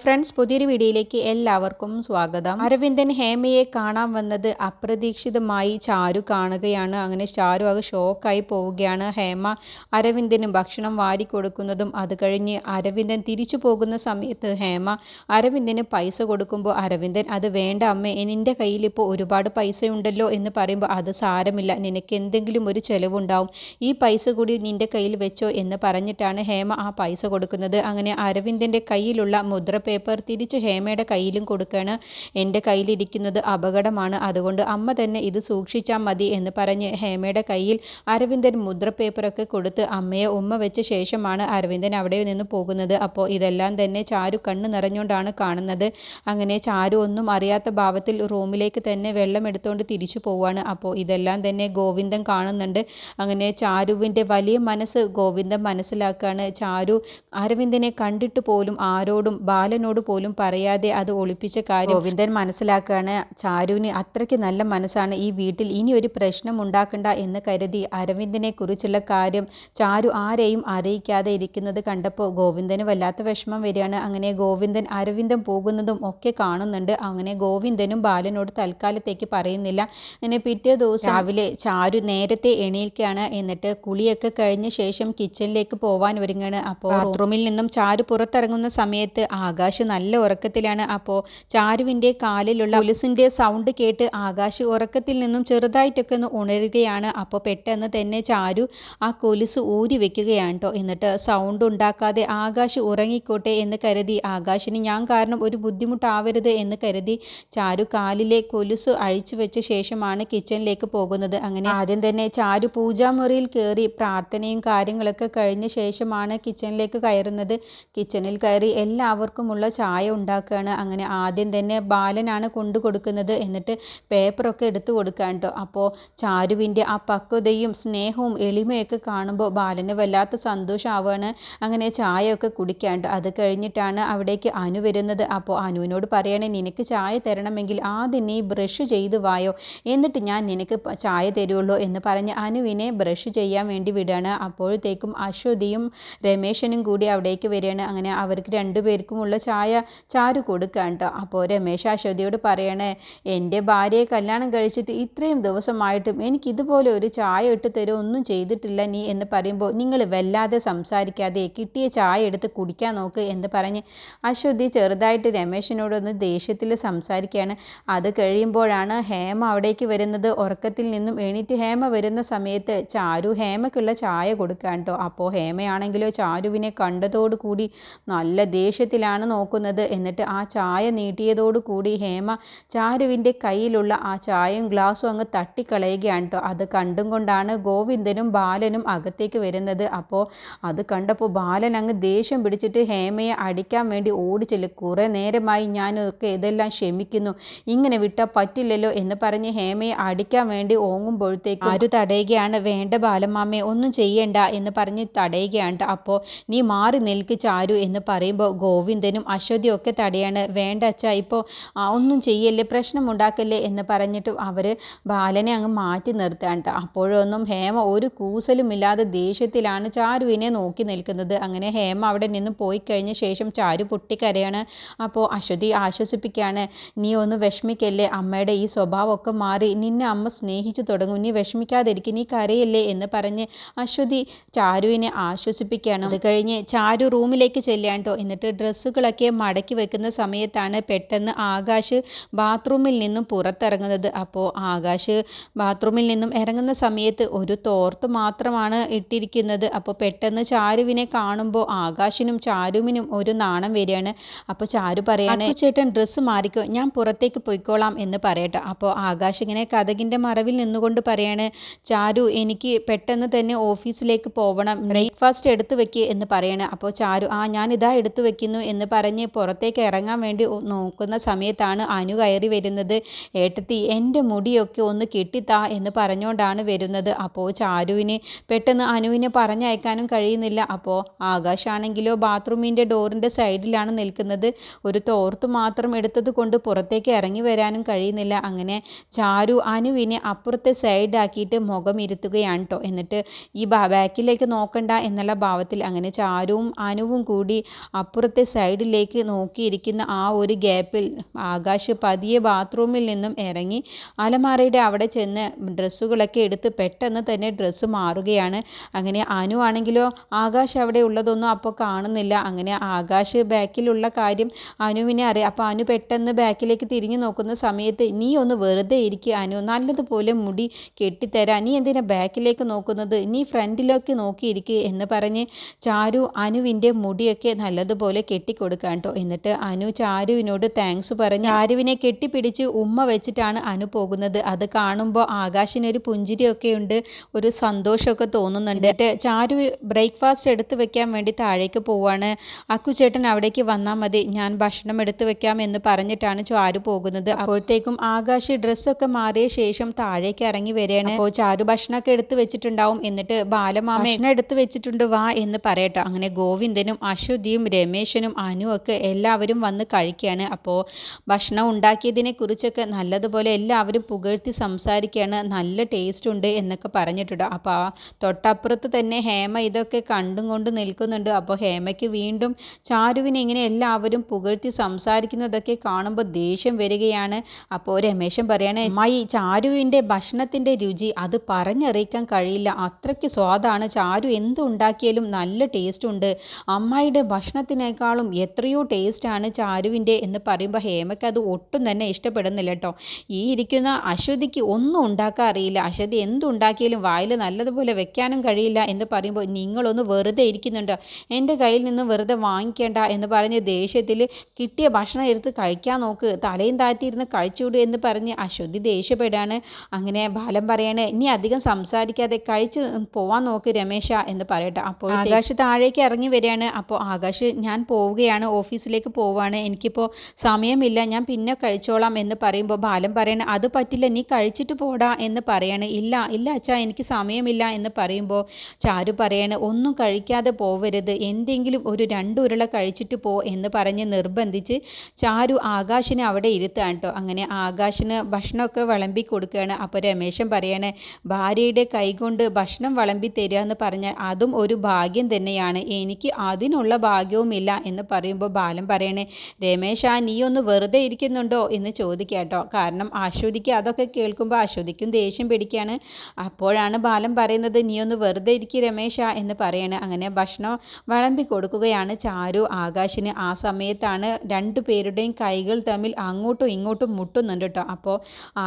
Friends പുതിയൊരു വീഡിയോയിലേക്ക് എല്ലാവർക്കും സ്വാഗതം. അരവിന്ദൻ ഹേമയെ കാണാൻ വന്നത് അപ്രതീക്ഷിതമായി ചാരു കാണുകയാണ്. അങ്ങനെ ചാരു ആകെ ഷോക്കായി പോവുകയാണ്. ഹേമ അരവിന്ദന് ഭക്ഷണം വാരി കൊടുക്കുന്നതും അത് കഴിഞ്ഞ് അരവിന്ദൻ തിരിച്ചു പോകുന്ന സമയത്ത് ഹേമ അരവിന്ദന് പൈസ കൊടുക്കുമ്പോൾ അരവിന്ദൻ അത് വേണ്ട അമ്മ എന്റെ കയ്യിൽ ഇപ്പോൾ ഒരുപാട് പൈസയുണ്ടല്ലോ എന്ന് പറയുമ്പോൾ അത് സാരമില്ല നിനക്ക് എന്തെങ്കിലും ഒരു ചെലവുണ്ടാവും. ഈ പൈസ കൂടി നിന്റെ കയ്യിൽ വെച്ചോ എന്ന് പറഞ്ഞിട്ടാണ് ഹേമ ആ പൈസ കൊടുക്കുന്നത്. അങ്ങനെ അരവിന്ദന്റെ കയ്യിലുള്ള മുദ്ര പേപ്പർ തിരിച്ചു ഹേമയുടെ കയ്യിലും കൊടുക്കുകയാണ് എന്റെ കയ്യിലിരിക്കുന്നത് അപകടമാണ്. അതുകൊണ്ട് അമ്മ തന്നെ ഇത് സൂക്ഷിച്ചാൽ മതി എന്ന് പറഞ്ഞ് ഹേമയുടെ കയ്യിൽ അരവിന്ദൻ മുദ്ര പേപ്പറൊക്കെ കൊടുത്ത് അമ്മയെ ഉമ്മ വെച്ച ശേഷമാണ് അരവിന്ദൻ അവിടെ നിന്ന് പോകുന്നത്. അപ്പോൾ ഇതെല്ലാം തന്നെ ചാരു കണ്ണ് നിറഞ്ഞുകൊണ്ടാണ് കാണുന്നത്. അങ്ങനെ ചാരു ഒന്നും അറിയാത്ത ഭാവത്തിൽ റൂമിലേക്ക് തന്നെ വെള്ളം എടുത്തുകൊണ്ട് തിരിച്ചു പോവുകയാണ് അപ്പോൾ ഇതെല്ലാം തന്നെ ഗോവിന്ദൻ കാണുന്നുണ്ട്. അങ്ങനെ ചാരുവിന്റെ വലിയ മനസ്സ് ഗോവിന്ദൻ മനസ്സിലാക്കുകയാണ് ചാരു അരവിന്ദനെ കണ്ടിട്ട് പോലും ആരോടും ബാല ബാലനോട് പോലും പറയാതെ അത് ഒളിപ്പിച്ച കാര്യം ഗോവിന്ദൻ മനസ്സിലാക്കുകയാണ്. ചാരുവിന് അത്രയ്ക്ക് നല്ല മനസ്സാണ് ഈ വീട്ടിൽ. ഇനി ഒരു പ്രശ്നം ഉണ്ടാക്കണ്ട എന്ന് കരുതി അരവിന്ദനെ കുറിച്ചുള്ള കാര്യം ചാരു ആരെയും അറിയിക്കാതെ ഇരിക്കുന്നത് കണ്ടപ്പോൾ ഗോവിന്ദന് വല്ലാത്ത വിഷമം വരികയാണ്. അങ്ങനെ ഗോവിന്ദൻ അരവിന്ദൻ പോകുന്നതും ഒക്കെ കാണുന്നുണ്ട്. അങ്ങനെ ഗോവിന്ദനും ബാലനോട് തൽക്കാലത്തേക്ക് പറയുന്നില്ല. അങ്ങനെ പിറ്റേ ദിവസം രാവിലെ ചാരു നേരത്തെ എണീൽക്കാണ് എന്നിട്ട് കുളിയൊക്കെ കഴിഞ്ഞ ശേഷം കിച്ചണിലേക്ക് പോവാൻ ഒരുങ്ങാണ് അപ്പോൾ റൂമിൽ നിന്നും ചാരു പുറത്തിറങ്ങുന്ന സമയത്ത് ആകാശ് ആകാശ് നല്ല ഉറക്കത്തിലാണ്. അപ്പോൾ ചാരുവിന്റെ കാലിലുള്ള പുലിസിന്റെ സൗണ്ട് കേട്ട് ആകാശ് ഉറക്കത്തിൽ നിന്നും ചെറുതായിട്ടൊക്കെ ഒന്ന് ഉണരുകയാണ്. അപ്പോൾ പെട്ടെന്ന് തന്നെ ചാരു ആ കൊലുസ് ഊരി വെക്കുകയാണ് കേട്ടോ എന്നിട്ട് സൗണ്ട് ഉണ്ടാക്കാതെ ആകാശ് ഉറങ്ങിക്കോട്ടെ എന്ന് കരുതി. ആകാശിന് ഞാൻ കാരണം ഒരു ബുദ്ധിമുട്ടാവരുത് എന്ന് കരുതി ചാരു കാലിലെ കൊലുസ് അഴിച്ചു വെച്ച ശേഷമാണ് കിച്ചണിലേക്ക് പോകുന്നത്. അങ്ങനെ ആദ്യം തന്നെ ചാരു പൂജാമുറിയിൽ കയറി പ്രാർത്ഥനയും കാര്യങ്ങളൊക്കെ കഴിഞ്ഞ ശേഷമാണ് കിച്ചണിലേക്ക് കയറുന്നത്. കിച്ചണിൽ കയറി എല്ലാവർക്കും ഉള്ള ചായ ഉണ്ടാക്കുകയാണ്. അങ്ങനെ ആദ്യം തന്നെ ബാലനാണ് കൊണ്ടു കൊടുക്കുന്നത്. എന്നിട്ട് പേപ്പറൊക്കെ എടുത്തു കൊടുക്കാൻ കേട്ടോ അപ്പോൾ ചാരുവിന്റെ ആ പക്വതയും സ്നേഹവും എളിമയൊക്കെ കാണുമ്പോൾ ബാലന് വല്ലാത്ത സന്തോഷമാവുകയാണ് അങ്ങനെ ചായയൊക്കെ കുടിക്കാണ്ട് അത് കഴിഞ്ഞിട്ടാണ് അവിടേക്ക് അനു വരുന്നത്. അപ്പോൾ അനുവിനോട് പറയണേ നിനക്ക് ചായ തരണമെങ്കിൽ ആദ്യം നീ ബ്രഷ് ചെയ്ത് വായോ. എന്നിട്ട് ഞാൻ നിനക്ക് ചായ തരുള്ളൂ എന്ന് പറഞ്ഞ് അനുവിനെ ബ്രഷ് ചെയ്യാൻ വേണ്ടി വിടുകയാണ് അപ്പോഴത്തേക്കും അശ്വതിയും രമേശനും കൂടി അവിടേക്ക് വരികയാണ്. അങ്ങനെ അവർക്ക് രണ്ടുപേർക്കുമുള്ള ചായ ചാരു കൊടുക്കാൻ കേട്ടോ അപ്പോൾ രമേശ് അശ്വതിയോട് പറയണേ എന്റെ ഭാര്യയെ കല്യാണം കഴിച്ചിട്ട് ഇത്രയും ദിവസമായിട്ടും എനിക്ക് ഇതുപോലെ ഒരു ചായ ഇട്ട് തരുമോ ഒന്നും ചെയ്തിട്ടില്ല നീ എന്ന് പറയുമ്പോൾ നിങ്ങൾ വല്ലാതെ സംസാരിക്കാതെ കിട്ടിയ ചായ എടുത്ത് കുടിക്കാൻ നോക്ക് എന്ന് പറഞ്ഞ് അശ്വതി ചെറുതായിട്ട് രമേശിനോടൊന്ന് ദേഷ്യത്തിൽ സംസാരിക്കുകയാണ് അത് കഴിയുമ്പോഴാണ് ഹേമ അവിടേക്ക് വരുന്നത്. ഉറക്കത്തിൽ നിന്നും എണീറ്റ് ഹേമ വരുന്ന സമയത്ത് ചാരു ഹേമയ്ക്കുള്ള ചായ കൊടുക്കാൻ കേട്ടോ അപ്പോൾ ഹേമയാണെങ്കിലോ ചാരുവിനെ കണ്ടതോടുകൂടി നല്ല ദേഷ്യത്തിലാണ് നോക്കുന്നത്. എന്നിട്ട് ആ ചായ നീട്ടിയതോടുകൂടി ഹേമ ചാരുവിന്റെ കയ്യിലുള്ള ആ ചായയും ഗ്ലാസും അങ്ങ് തട്ടിക്കളയുകയാണ് കേട്ടോ അത് കണ്ടും കൊണ്ടാണ് ഗോവിന്ദനും ബാലനും അകത്തേക്ക് വരുന്നത്. അപ്പോൾ അത് കണ്ടപ്പോൾ ബാലൻ അങ്ങ് ദേഷ്യം പിടിച്ചിട്ട് ഹേമയെ അടിക്കാൻ വേണ്ടി ഓടിച്ചില്ല കുറേ നേരമായി ഞാനൊക്കെ ഇതെല്ലാം ക്ഷമിക്കുന്നു. ഇങ്ങനെ വിട്ടാൽ പറ്റില്ലല്ലോ എന്ന് പറഞ്ഞ് ഹേമയെ അടിക്കാൻ വേണ്ടി ഓങ്ങുമ്പോഴത്തേക്ക് ആര് തടയുകയാണ്? വേണ്ട ബാലമാമയെ ഒന്നും ചെയ്യണ്ട എന്ന് പറഞ്ഞ് തടയുകയാണ് അപ്പോൾ നീ മാറി നിൽക്ക് ചാരു എന്ന് പറയുമ്പോൾ ഗോവിന്ദനും അശ്വതിയും ഒക്കെ തടയാണ്. വേണ്ട അച്ഛ ഇപ്പോൾ ഒന്നും ചെയ്യല്ലേ പ്രശ്നം ഉണ്ടാക്കല്ലേ എന്ന് പറഞ്ഞിട്ട് അവർ ബാലനെ അങ്ങ് മാറ്റി നിർത്താണ്ട് അപ്പോഴൊന്നും ഹേമ ഒരു കൂസലുമില്ലാതെ ദേഷ്യത്തിലാണ് ചാരുവിനെ നോക്കി നിൽക്കുന്നത്. അങ്ങനെ ഹേമ അവിടെ നിന്ന് പോയി കഴിഞ്ഞ ശേഷം ചാരു പൊട്ടിക്കരയാണ്. അപ്പോൾ അശ്വതി ആശ്വസിപ്പിക്കുകയാണ് നീ ഒന്ന് വിഷമിക്കല്ലേ അമ്മയുടെ ഈ സ്വഭാവമൊക്കെ മാറി. നിന്നെ അമ്മ സ്നേഹിച്ചു തുടങ്ങും. നീ വിഷമിക്കാതിരിക്കും നീ കരയല്ലേ എന്ന് പറഞ്ഞ് അശ്വതി ചാരുവിനെ ആശ്വസിപ്പിക്കുകയാണ് അത് കഴിഞ്ഞ് ചാരു റൂമിലേക്ക് ചെല്ലാണ്ടോ എന്നിട്ട് ഡ്രസ്സുകളൊക്കെ മടക്കി വെക്കുന്ന സമയത്താണ് പെട്ടെന്ന് ആകാശ് ബാത്റൂമിൽ നിന്നും പുറത്തിറങ്ങുന്നത്. അപ്പോൾ ആകാശ് ബാത്റൂമിൽ നിന്നും ഇറങ്ങുന്ന സമയത്ത് ഒരു തോർത്ത് മാത്രമാണ് ഇട്ടിരിക്കുന്നത്. അപ്പോൾ പെട്ടെന്ന് ചാരുവിനെ കാണുമ്പോൾ ആകാശിനും ചാരുവിനും ഒരു നാണം വരികയാണ്. അപ്പോൾ ചാരു പറയാണ് ചേട്ടൻ ഡ്രസ്സ് മാറിക്കോ ഞാൻ പുറത്തേക്ക് പോയിക്കോളാം എന്ന് പറയട്ടെ. അപ്പോൾ ആകാശ് ഇങ്ങനെ കഥകിന്റെ മറവിൽ നിന്നുകൊണ്ട് പറയാണ് ചാരു എനിക്ക് പെട്ടെന്ന് തന്നെ ഓഫീസിലേക്ക് പോകണം ബ്രേക്ക്ഫാസ്റ്റ് എടുത്തു വെക്കുക എന്ന് പറയാണ്. അപ്പോൾ ചാരു ആ ഞാൻ ഇതാ എടുത്തു വെക്കുന്നു എന്ന് പറഞ്ഞ് പുറത്തേക്ക് ഇറങ്ങാൻ വേണ്ടി നോക്കുന്ന സമയത്താണ് അനു കയറി വരുന്നത്. ഏട്ടത്തി എന്റെ മുടിയൊക്കെ ഒന്ന് കിട്ടിത്താ എന്ന് പറഞ്ഞുകൊണ്ടാണ് വരുന്നത്. അപ്പോൾ ചാരുവിന് പെട്ടെന്ന് അനുവിനെ പറഞ്ഞയക്കാനും കഴിയുന്നില്ല. അപ്പോൾ ആകാശാണെങ്കിലോ ബാത്റൂമിന്റെ ഡോറിന്റെ സൈഡിലാണ് നിൽക്കുന്നത്. ഒരു തോർത്ത് മാത്രം എടുത്തത് കൊണ്ട് പുറത്തേക്ക് ഇറങ്ങി വരാനും കഴിയുന്നില്ല. അങ്ങനെ ചാരു അനുവിനെ അപ്പുറത്തെ സൈഡാക്കിയിട്ട് മുഖം ഇരുത്തുകയാണ് കേട്ടോ എന്നിട്ട് ഈ ബാക്കിലേക്ക് നോക്കണ്ട എന്നുള്ള ഭാവത്തിൽ അങ്ങനെ ചാരുവും അനുവും കൂടി അപ്പുറത്തെ സൈഡിൽ സൈഡിലേക്ക് നോക്കിയിരിക്കുന്ന ആ ഒരു ഗ്യാപ്പിൽ ആകാശ് പതിയെ ബാത്റൂമിൽ നിന്നും ഇറങ്ങി അലമാറയുടെ അവിടെ ചെന്ന് ഡ്രസ്സുകളൊക്കെ എടുത്ത് പെട്ടെന്ന് തന്നെ ഡ്രസ്സ് മാറുകയാണ്. അങ്ങനെ അനു ആണെങ്കിലോ ആകാശ് അവിടെ ഉള്ളതൊന്നും അപ്പോൾ കാണുന്നില്ല. അങ്ങനെ ആകാശ് ബാക്കിലുള്ള കാര്യം അനുവിനെ അറിയാം. അപ്പോൾ അനു പെട്ടെന്ന് ബാക്കിലേക്ക് തിരിഞ്ഞു നോക്കുന്ന സമയത്ത് നീ ഒന്ന് വെറുതെ ഇരിക്കുക അനു നല്ലതുപോലെ മുടി കെട്ടിത്തരാ. നീ എന്തിനാ ബാക്കിലേക്ക് നോക്കുന്നത്? നീ ഫ്രണ്ടിലേക്ക് നോക്കിയിരിക്കുക എന്ന് പറഞ്ഞ് ചാരു അനുവിന്റെ മുടിയൊക്കെ നല്ലതുപോലെ കെട്ടിക്കൊടുക്കാൻ കേട്ടോ എന്നിട്ട് അനു ചാരുവിനോട് താങ്ക്സ് പറഞ്ഞു ചാരുവിനെ കെട്ടിപ്പിടിച്ച് ഉമ്മ വെച്ചിട്ടാണ് അനു പോകുന്നത്. അത് കാണുമ്പോൾ ആകാശിനൊരു പുഞ്ചിരിയൊക്കെ ഉണ്ട് ഒരു സന്തോഷമൊക്കെ തോന്നുന്നുണ്ട്. എന്നിട്ട് ചാരു ബ്രേക്ക്ഫാസ്റ്റ് എടുത്ത് വെക്കാൻ വേണ്ടി താഴേക്ക് പോവാണ്. അക്കുചേട്ടൻ അവിടേക്ക് വന്നാൽ മതി ഞാൻ ഭക്ഷണം എടുത്ത് വെക്കാം എന്ന് പറഞ്ഞിട്ടാണ് ചാരു പോകുന്നത്. അപ്പോഴത്തേക്കും ആകാശ് ഡ്രസ്സൊക്കെ മാറിയ ശേഷം താഴേക്ക് ഇറങ്ങി വരികയാണ്. അപ്പോൾ ചാരു ഭക്ഷണമൊക്കെ എടുത്ത് വെച്ചിട്ടുണ്ടാവും. എന്നിട്ട് ബാലമാമ ഭക്ഷണം എടുത്ത് വെച്ചിട്ടുണ്ട് വാ എന്ന് പറയട്ടോ. അങ്ങനെ ഗോവിന്ദനും അശ്വതിയും രമേശനും അനു ഒക്കെ എല്ലാവരും വന്ന് കഴിക്കുകയാണ്. അപ്പോൾ ഭക്ഷണം ഉണ്ടാക്കിയതിനെ കുറിച്ചൊക്കെ നല്ലതുപോലെ എല്ലാവരും പുകഴ്ത്തി സംസാരിക്കുകയാണ്. നല്ല ടേസ്റ്റ് ഉണ്ട് എന്നൊക്കെ പറഞ്ഞിട്ടുണ്ട്. അപ്പോൾ ആ തൊട്ടപ്പുറത്ത് തന്നെ ഹേമ ഇതൊക്കെ കണ്ടും കൊണ്ട് നിൽക്കുന്നുണ്ട്. അപ്പോൾ ഹേമയ്ക്ക് വീണ്ടും ചാരുവിനെ ഇങ്ങനെ എല്ലാവരും പുകഴ്ത്തി സംസാരിക്കുന്നതൊക്കെ കാണുമ്പോൾ ദേഷ്യം വരികയാണ്. അപ്പോൾ രമേശൻ പറയാണ് അമ്മായി ചാരുവിന്റെ ഭക്ഷണത്തിന്റെ രുചി അത് പറഞ്ഞറിയിക്കാൻ കഴിയില്ല. അത്രയ്ക്ക് സ്വാദാണ്. ചാരു എന്തുണ്ടാക്കിയാലും നല്ല ടേസ്റ്റ് ഉണ്ട്. അമ്മായിയുടെ ഭക്ഷണത്തിനേക്കാളും എത്രയോ ടേസ്റ്റാണ് ചാരുവിന്റെ എന്ന് പറയുമ്പോൾ ഹേമയ്ക്ക് അത് ഒട്ടും തന്നെ ഇഷ്ടപ്പെടുന്നില്ല കേട്ടോ. ഈ ഇരിക്കുന്ന അശ്വതിക്ക് ഒന്നും ഉണ്ടാക്കാൻ അറിയില്ല. അശ്വതി എന്തുണ്ടാക്കിയാലും വായിൽ നല്ലതുപോലെ വെക്കാനും കഴിയില്ല എന്ന് പറയുമ്പോൾ നിങ്ങളൊന്ന് വെറുതെ ഇരിക്കുന്നുണ്ട്. എന്റെ കയ്യിൽ നിന്ന് വെറുതെ വാങ്ങിക്കേണ്ട എന്ന് പറഞ്ഞ് ദേഷ്യത്തിൽ കിട്ടിയ ഭക്ഷണം എടുത്ത് കഴിക്കാൻ നോക്ക്. തലയും താഴ്ത്തിയിരുന്ന് കഴിച്ചുവിടു എന്ന് പറഞ്ഞ് അശ്വതി ദേഷ്യപ്പെടുകയാണ്. അങ്ങനെ ബാലം പറയാണ് ഇനി അധികം സംസാരിക്കാതെ കഴിച്ച് പോവാൻ നോക്ക് രമേശ എന്ന് പറയട്ടെ. അപ്പോൾ ആകാശ് താഴേക്ക് ഇറങ്ങി വരികയാണ്. അപ്പോൾ ആകാശ് ഞാൻ പോവുകയാണ്. ഓഫീസിലേക്ക് പോവാണ്. എനിക്കിപ്പോൾ സമയമില്ല. ഞാൻ പിന്നെ കഴിച്ചോളാം എന്ന് പറയുമ്പോൾ ബാലൻ പറയണ അത് പറ്റില്ല നീ കഴിച്ചിട്ട് പോടാ എന്ന് പറയാണ്. ഇല്ല ഇല്ല അച്ഛാ എനിക്ക് സമയമില്ല എന്ന് പറയുമ്പോൾ ചാരു പറയാണ് ഒന്നും കഴിക്കാതെ പോവരുത്. എന്തെങ്കിലും ഒരു രണ്ട് ഉരുള കഴിച്ചിട്ട് പോ എന്ന് പറഞ്ഞ് നിർബന്ധിച്ച് ചാരു ആകാശിനെ അവിടെ ഇരുത്താണ് കേട്ടോ അങ്ങനെ ആകാശിന് ഭക്ഷണമൊക്കെ വിളമ്പി കൊടുക്കുകയാണ്. അപ്പോൾ രമേശൻ പറയാണ് ഭാര്യയുടെ കൈകൊണ്ട് ഭക്ഷണം വിളമ്പി തരിക എന്ന് പറഞ്ഞാൽ അതും ഒരു ഭാഗ്യം തന്നെയാണ്. എനിക്ക് അതിനുള്ള ഭാഗ്യവുമില്ല എന്ന് പറയുമ്പോൾ ബാലൻ പറയണേ രമേശ നീ ഒന്ന് വെറുതെ ഇരിക്കുന്നുണ്ടോ? എന്ന് ചോദിക്കുക കേട്ടോ കാരണം അശ്വതിക്ക് അതൊക്കെ കേൾക്കുമ്പോൾ അശ്വതിക്കും ദേഷ്യം പിടിക്കുകയാണ് അപ്പോഴാണ് ബാലൻ പറയുന്നത് നീ ഒന്ന് വെറുതെ ഇരിക്കുക രമേശ എന്ന് പറയണേ. അങ്ങനെ ഭക്ഷണം വിളമ്പി കൊടുക്കുകയാണ് ചാരു. ആകാശിന് ആ സമയത്താണ് രണ്ടു പേരുടെയും കൈകൾ തമ്മിൽ അങ്ങോട്ടും ഇങ്ങോട്ടും മുട്ടുന്നുണ്ട് കേട്ടോ അപ്പോൾ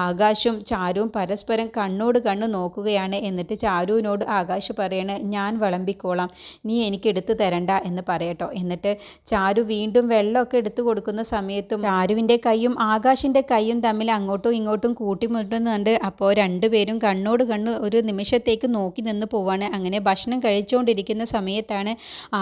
ആകാശും ചാരുവും പരസ്പരം കണ്ണോട് കണ്ണ് നോക്കുകയാണ്. എന്നിട്ട് ചാരുവിനോട് ആകാശ് പറയണേ ഞാൻ വിളമ്പിക്കോളാം. നീ എനിക്ക് എടുത്തു തരണ്ട എന്ന് പറയട്ടോ എന്നിട്ട് ചാരു വീണ്ടും വെള്ളമൊക്കെ എടുത്തു കൊടുക്കുന്ന സമയത്തും ചാരുവിന്റെ കൈയും ആകാശിന്റെ കൈയും തമ്മിൽ അങ്ങോട്ടും ഇങ്ങോട്ടും കൂട്ടിമുട്ടുന്നുണ്ട്. അപ്പോൾ രണ്ടുപേരും കണ്ണോട് കണ്ണ് ഒരു നിമിഷത്തേക്ക് നോക്കി നിന്ന് പോവാണ്. അങ്ങനെ ഭക്ഷണം കഴിച്ചുകൊണ്ടിരിക്കുന്ന സമയത്താണ്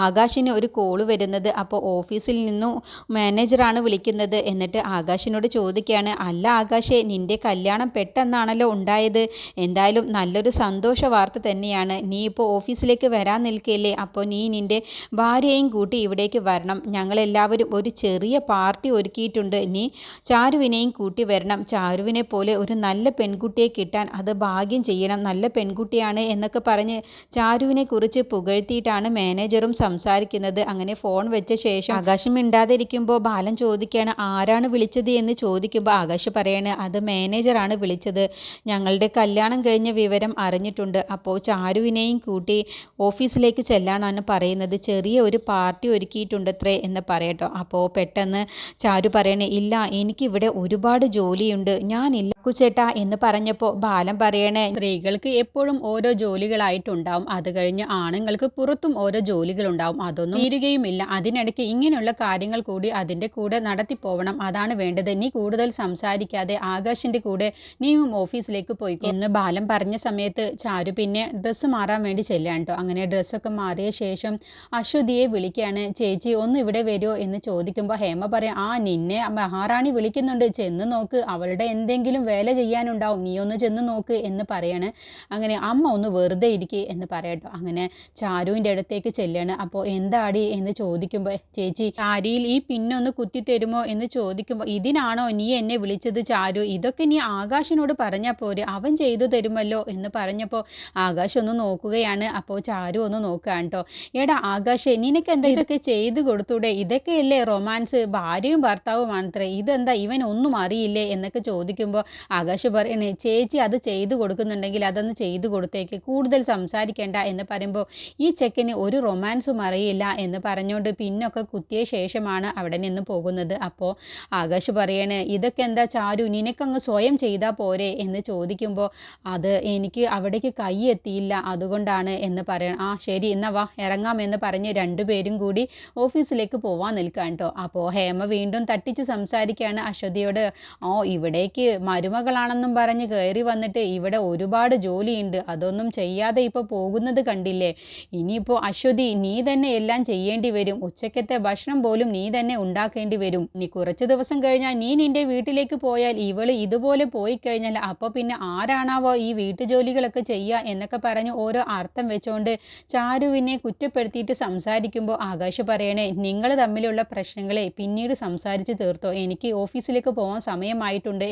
ആകാശിന് ഒരു കോൾ വരുന്നത്. അപ്പോൾ ഓഫീസിൽ നിന്നും മാനേജറാണ് വിളിക്കുന്നത്. എന്നിട്ട് ആകാശിനോട് ചോദിക്കുകയാണ് അല്ല ആകാശേ നിന്റെ കല്യാണം പെട്ടെന്നാണല്ലോ ഉണ്ടായത്. എന്തായാലും നല്ലൊരു സന്തോഷ വാർത്ത തന്നെയാണ്. നീ ഇപ്പോൾ ഓഫീസിലേക്ക് വരാൻ നിൽക്കില്ലേ? അപ്പോൾ നീ നിന്റെ ഭാര്യയെയും കൂട്ടി ഇവിടേക്ക് വരണം. ഞങ്ങളെല്ലാവരും ഒരു ചെറിയ പാർട്ടി ഒരുക്കിയിട്ടുണ്ട്. നീ ചാരുവിനെയും കൂട്ടി വരണം. ചാരുവിനെ പോലെ ഒരു നല്ല പെൺകുട്ടിയെ കിട്ടാൻ അത് ഭാഗ്യം ചെയ്യണം. നല്ല പെൺകുട്ടിയാണ് എന്നൊക്കെ പറഞ്ഞ് ചാരുവിനെ കുറിച്ച് പുകഴ്ത്തിയിട്ടാണ് മാനേജറും സംസാരിക്കുന്നത്. അങ്ങനെ ഫോൺ വെച്ച ശേഷം ആകാശം മിണ്ടാതിരിക്കുമ്പോൾ ബാലൻ ചോദിക്കുകയാണ് ആരാണ് വിളിച്ചത്? എന്ന് ചോദിക്കുമ്പോൾ ആകാശ് പറയാണ് അത് മാനേജറാണ് വിളിച്ചത്. ഞങ്ങളുടെ കല്യാണം കഴിഞ്ഞ വിവരം അറിഞ്ഞിട്ടുണ്ട്. അപ്പോൾ ചാരുവിനെയും കൂട്ടി ഓഫീസിലേക്ക് ചെല്ലാനാണ് പറയുന്നത്. ചെറിയ ഒരു പാർട്ടി ഒരുക്കിയിട്ടുണ്ടത്രേ. എന്ന് പറയട്ടോ. അപ്പോൾ പെട്ടെന്ന് ചാരു പറയണേ ഇല്ല എനിക്കിവിടെ ഒരുപാട് ജോലിയുണ്ട്. ഞാനില്ല കുച്ചേട്ടാ എന്ന് പറഞ്ഞപ്പോൾ ബാലം പറയണേ സ്ത്രീകൾക്ക് എപ്പോഴും ഓരോ ജോലികളായിട്ടുണ്ടാവും. അത് കഴിഞ്ഞ് ആണുങ്ങൾക്ക് പുറത്തും ഓരോ ജോലികളുണ്ടാവും. അതൊന്നും തീരുകയുമില്ല. അതിനിടയ്ക്ക് ഇങ്ങനെയുള്ള കാര്യങ്ങൾ കൂടി അതിന്റെ കൂടെ നടത്തി പോവണം അതാണ് വേണ്ടത്. നീ കൂടുതൽ സംസാരിക്കാതെ ആകാശിന്റെ കൂടെ നീയും ഓഫീസിലേക്ക് പോയി. എന്ന് ബാലം പറഞ്ഞ സമയത്ത് ചാരു പിന്നെ ഡ്രസ്സ് മാറാൻ വേണ്ടി ചെല്ലാണ് കേട്ടോ. അങ്ങനെ ഡ്രസ്സൊക്കെ മാറിയ ശേഷം അശ്വതിയെ വിളിക്കുകയാണ് ചേച്ചി ഒന്ന് ഇവിടെ വരുമോ എന്ന് ചോദിക്കുമ്പോൾ ഹേമ പറയാം ആ നിന്നെ മഹാറാണി വിളിക്കുന്നുണ്ട് ചെന്ന് നോക്ക്. അവളുടെ എന്തെങ്കിലും വേല ചെയ്യാനുണ്ടാവും. നീ ഒന്ന് ചെന്ന് നോക്ക് എന്ന് പറയാണ്. അങ്ങനെ അമ്മ ഒന്ന് വെറുതെ ഇരിക്കുക എന്ന് പറയട്ടോ. അങ്ങനെ ചാരുവിന്റെ അടുത്തേക്ക് ചെല്ലാണ്. അപ്പോൾ എന്താടി എന്ന് ചോദിക്കുമ്പോൾ ചേച്ചി സാരിയിൽ ഈ പിന്നൊന്ന് കുത്തി തരുമോ? എന്ന് ചോദിക്കുമ്പോൾ ഇതിനാണോ നീ എന്നെ വിളിച്ചത് ചാരു? ഇതൊക്കെ നീ ആകാശിനോട് പറഞ്ഞാൽ പോരെ. അവൻ ചെയ്തു തരുമല്ലോ എന്ന് പറഞ്ഞപ്പോൾ ആകാശ് ഒന്ന് നോക്കുകയാണ്. അപ്പോൾ ചാരു ഒന്ന് നോക്കുകയാണ് കേട്ടോ എടാ ആകാശേ നിനക്ക് എന്താ ഇതൊക്കെ ചെയ്തു കൊടുത്തു? കൊടുത്തൂടെ ഇതൊക്കെയല്ലേ റൊമാൻസ്? ഭാര്യയും ഭർത്താവുമാണത്രേ. ഇതെന്താ? ഇവൻ ഒന്നും അറിയില്ലേ? എന്നൊക്കെ ചോദിക്കുമ്പോൾ ആകാശ് പറയണേ ചേച്ചി അത് ചെയ്തു കൊടുക്കുന്നുണ്ടെങ്കിൽ അതൊന്ന് ചെയ്തു കൊടുത്തേക്ക്. കൂടുതൽ സംസാരിക്കേണ്ട എന്ന് പറയുമ്പോൾ ഈ ചെക്കന് ഒരു റൊമാൻസും അറിയില്ല എന്ന് പറഞ്ഞുകൊണ്ട് പിന്നൊക്കെ കുത്തിയ ശേഷമാണ് അവിടെ നിന്ന് പോകുന്നത്. അപ്പോൾ ആകാശ് പറയണേ ഇതൊക്കെ എന്താ ചാരു? നിനക്കങ്ങ് സ്വയം ചെയ്താൽ പോരെ? എന്ന് ചോദിക്കുമ്പോൾ അത് എനിക്ക് അവിടേക്ക് കൈ എത്തിയില്ല. അതുകൊണ്ടാണ് എന്ന് പറയണം ആ ശരി എന്നാ വാ ഇറങ്ങാമെന്ന് പറഞ്ഞ് രണ്ടുപേരും കൂടി ഓഫീസിലേക്ക് പോവാൻ നിൽക്കാൻ കേട്ടോ അപ്പോൾ ഹേമ വീണ്ടും തട്ടിച്ച് സംസാരിക്കുകയാണ് അശ്വതിയോട്. ഓ ഇവിടേക്ക് മരുമകളാണെന്നും പറഞ്ഞ് കയറി വന്നിട്ട് ഇവിടെ ഒരുപാട് ജോലിയുണ്ട്. അതൊന്നും ചെയ്യാതെ ഇപ്പോൾ പോകുന്നത് കണ്ടില്ലേ? ഇനിയിപ്പോൾ അശ്വതി നീ തന്നെ എല്ലാം ചെയ്യേണ്ടി വരും. ഉച്ചക്കത്തെ ഭക്ഷണം പോലും നീ തന്നെ ഉണ്ടാക്കേണ്ടി വരും. നീ കുറച്ച് ദിവസം കഴിഞ്ഞാൽ നീ നിന്റെ വീട്ടിലേക്ക് പോയാൽ ഇവൾ ഇതുപോലെ പോയി കഴിഞ്ഞാൽ അപ്പോൾ പിന്നെ ആരാണാവോ ഈ വീട്ടുജോലികളൊക്കെ ചെയ്യുക എന്നൊക്കെ പറഞ്ഞ് ഓരോ അർത്ഥം വെച്ചുകൊണ്ട് ചാരുവിനെ കുറ്റപ്പെടുത്തിയിട്ട് സംസാരിക്കുമ്പോൾ ആകാശ് പറയണേ നിങ്ങൾ തമ്മിലുള്ള പ്രശ്നങ്ങളെ പിന്നീട് സംസാരിച്ച് തീർത്തോ? എനിക്ക് ഓഫീസിലേക്ക് പോകാൻ സമയമായിട്ടുണ്ട്.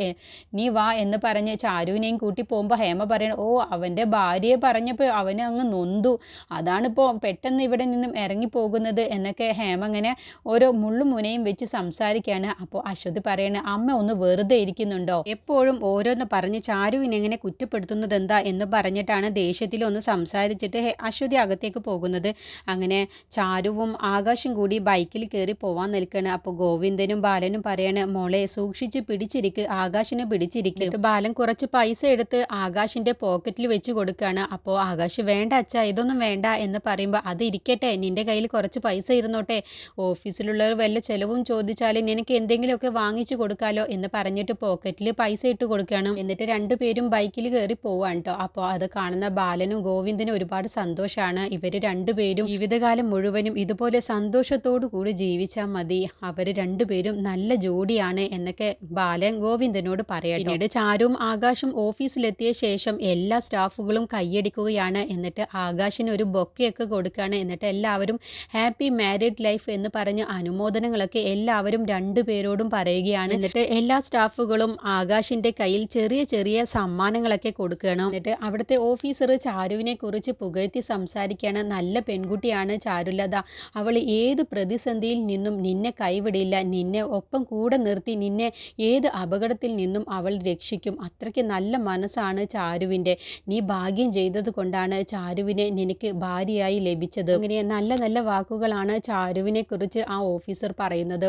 നീ വാ എന്ന് പറഞ്ഞ് ചാരുവിനെയും കൂട്ടി പോകുമ്പോൾ ഹേമ പറയണം ഓ അവന്റെ ഭാര്യയെ പറഞ്ഞപ്പോൾ അവന് അങ്ങ് നൊന്തു. അതാണിപ്പോൾ പെട്ടെന്ന് ഇവിടെ നിന്നും ഇറങ്ങിപ്പോകുന്നത് എന്നൊക്കെ ഹേമ ഇങ്ങനെ ഓരോ മുള്ളും മുനയും വെച്ച് സംസാരിക്കുകയാണ് അപ്പോൾ അശ്വതി പറയണ അമ്മ ഒന്ന് വെറുതെ ഇരിക്കുന്നുണ്ടോ? എപ്പോഴും ഓരോന്ന് പറഞ്ഞ് ചാരുവിനെ എങ്ങനെ കുറ്റപ്പെടുത്തുന്നത് എന്താ? എന്ന് പറഞ്ഞിട്ടാണ് ദേഷ്യത്തിൽ ഒന്ന് സംസാരിച്ചിട്ട് അശ്വതി അകത്തേക്ക് പോകുന്നത്. അങ്ങനെ ചാരുവും ആകാശം കൂടി ബൈക്കിൽ കയറി പോവാൻ നിൽക്കുകയാണ് അപ്പോൾ ഗോവിന്ദനും ബാലനും പറയാണ് മോളെ സൂക്ഷിച്ച് പിടിച്ചിരിക്ക് ആകാശിനെ പിടിച്ചിരിക്കും. ബാലൻ കുറച്ച് പൈസ എടുത്ത് ആകാശിന്റെ പോക്കറ്റിൽ വെച്ച് കൊടുക്കുകയാണ് അപ്പോൾ ആകാശ് വേണ്ട അച്ഛ ഇതൊന്നും വേണ്ട എന്ന് പറയുമ്പോൾ അത് ഇരിക്കട്ടെ നിന്റെ കയ്യിൽ കുറച്ച് പൈസ ഇരുന്നോട്ടെ. ഓഫീസിലുള്ളവർ വല്ല ചെലവും ചോദിച്ചാൽ നിനക്ക് എന്തെങ്കിലുമൊക്കെ വാങ്ങിച്ചു കൊടുക്കാലോ എന്ന് പറഞ്ഞിട്ട് പോക്കറ്റിൽ പൈസ ഇട്ട് കൊടുക്കുകയാണ് എന്നിട്ട് രണ്ടുപേരും ബൈക്കിൽ കയറി പോവാണ് കേട്ടോ അപ്പോൾ അത് കാണുന്ന ബാലനും ഗോവിന്ദനും ഒരുപാട് സന്തോഷമാണ് ഇവർ രണ്ടുപേരും ജീവിതകാലം മുഴുവനും ഇതുപോലെ സന്തോഷത്തോടു കൂടി ജീവിച്ചാൽ മതി. അവർ രണ്ടുപേരും നല്ല ജോഡിയാണ് എന്നൊക്കെ ബാലൻ ഗോവിന്ദനോട് പറയാം പിന്നീട് ചാരും ആകാശും ഓഫീസിലെത്തിയ ശേഷം എല്ലാ സ്റ്റാഫുകളും കൈയടിക്കുകയാണ് എന്നിട്ട് ആകാശിന് ഒരു ബൊക്കെയൊക്കെ കൊടുക്കുകയാണ് എന്നിട്ട് എല്ലാവരും ഹാപ്പി മാരീഡ് ലൈഫ് എന്ന് പറഞ്ഞ് അനുമോദനങ്ങളൊക്കെ എല്ലാവരും രണ്ടുപേരോടും പറയുകയാണ്. എന്നിട്ട് എല്ലാ സ്റ്റാഫുകളും ആകാശിന്റെ കയ്യിൽ ചെറിയ ചെറിയ സമ്മാനങ്ങളൊക്കെ കൊടുക്കണം എന്നിട്ട് അവിടുത്തെ ഓഫീസർ ചാരുവിനെ കുറിച്ച് പുകഴ്ത്തി സംസാരിക്കുകയാണ്. നല്ല പെൺകുട്ടിയാണ് ചാരുലത. അവൾ ഏത് പ്രതിസന്ധിയിൽ നിന്നും നിന്നെ കൈവിടില്ല. നിന്നെ ഒപ്പം കൂടെ നിർത്തി നിന്നെ ഏത് അപകടത്തിൽ നിന്നും അവൾ രക്ഷിക്കും. അത്രയ്ക്ക് നല്ല മനസ്സാണ് ചാരുവിന്റെ. നീ ഭാഗ്യം ചെയ്തത് കൊണ്ടാണ് ചാരുവിനെ നിനക്ക് ഭാര്യയായി ലഭിച്ചത്. അങ്ങനെ നല്ല നല്ല വാക്കുകളാണ് ചാരുവിനെ കുറിച്ച് ആ ഓഫീസർ പറയുന്നത്.